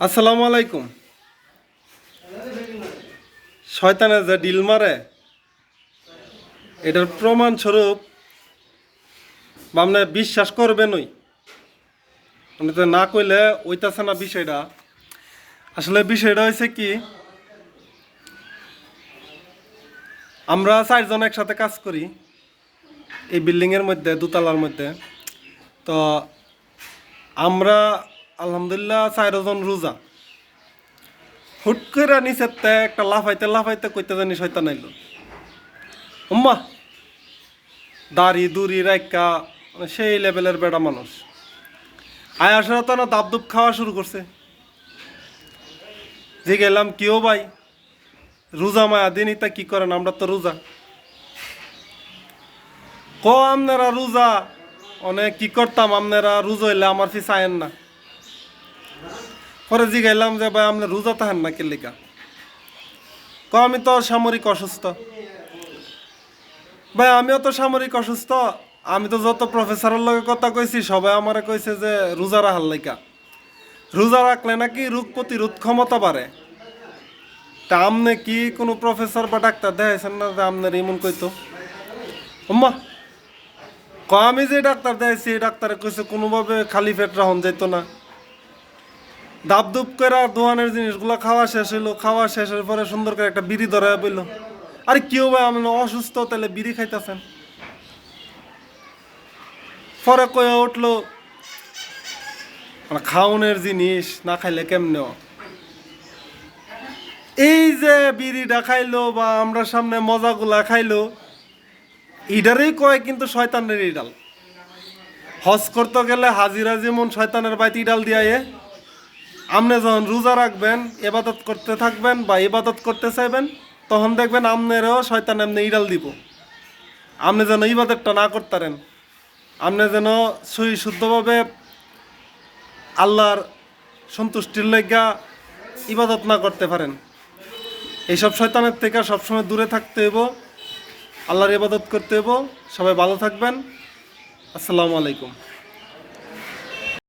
আসসালামু আলাইকুম। শয়তানের যে ডিল মারে, এটার প্রমাণ স্বরূপ আপনি বিশ্বাস করবেন ওই আপনি তো না কইলে ওইতাছে না বিষয়টা। আসলে বিষয়টা হয়েছে কি, আমরা চারজন একসাথে কাজ করি, এই বিল্ডিংয়ের মধ্যে, দোতলার মধ্যে। তো আমরা, আলহামদুলিল্লাহ চারজন রোজা হুট করে নিচের একটা লাফাইতে লাফাইতে কইতে জানি শয়তান আইলো। উম্মা, দাড়ি দুরি রাইকা মানে সেই লেভেলের বেড়া মানুষ। আয়াসরা তো না দাবদুব খাওয়া শুরু করছে। যে গেলাম কেউ ভাই? রোজা মায়া দিন তা কি করেন? আমরা তো রোজা। ক আপনারা রোজা অনেক কি করতাম আপনারা রোজা হইলে আমার ফি চায়েন না। পরে জিগাইলাম যে, ভাই আপনি রোজা তাহেন না কেলিকা ক আমি তো সামরিক অসুস্থ। ভাই, আমিও তো সামরিক অসুস্থ। আমি তো যত প্রফেসরের লগে কথা কইছি, সবাই আমারে কইছে যে, রোজা রাখার লাইকা রোজা রাখলে নাকি রোগ প্রতিরোধ ক্ষমতা বাড়ে? তা আমনে কি কোনো প্রফেসর বা ডাক্তার দেখাইছেন না যে আপনার এমন কইতো? আমি যে ডাক্তার দেখাইছি, এই ডাক্তারে কইছে কোনোভাবে খালি পেট রাহন যাইতো না। দাব দুপ করে দোয়ানের জিনিসগুলো খাওয়া শেষ হইল, খাওয়া শেষের পরে সুন্দর করে একটা বিড়ি ধরা বইলো। আরে কেউ ভাই আমি অসুস্থ, তাহলে বিড়ি খাইতেছেন? পরে কয়ে উঠল মানে খাওনের জিনিস না খাইলে কেমনে এই যে বিড়িটা খাইলো বা আমরা সামনে মজাগুলা খাইলো ইডারেই কয় কিন্তু শয়তানের ইডাল। হজ করতে গেলে হাজিরা যেমন শয়তানের বাইতে ইডাল দিয়ায়ে আপনি যখন রোজা রাখবেন এবাদত করতে থাকবেন বা ইবাদত করতে চাইবেন, তখন দেখবেন আপনারও শয়তান এমনি ইডাল দিব। আপনি যেন ইবাদতটা না করতারেন আপনি যেন সহি শুদ্ধভাবে আল্লাহর সন্তুষ্টির লেগা ইবাদত না করতে পারেন। এইসব শয়তানের থেকে সবসময় দূরে থাকতে হইব। আল্লাহর ইবাদত করতে হইব। সবাই ভালো থাকবেন। আসসালামু আলাইকুম।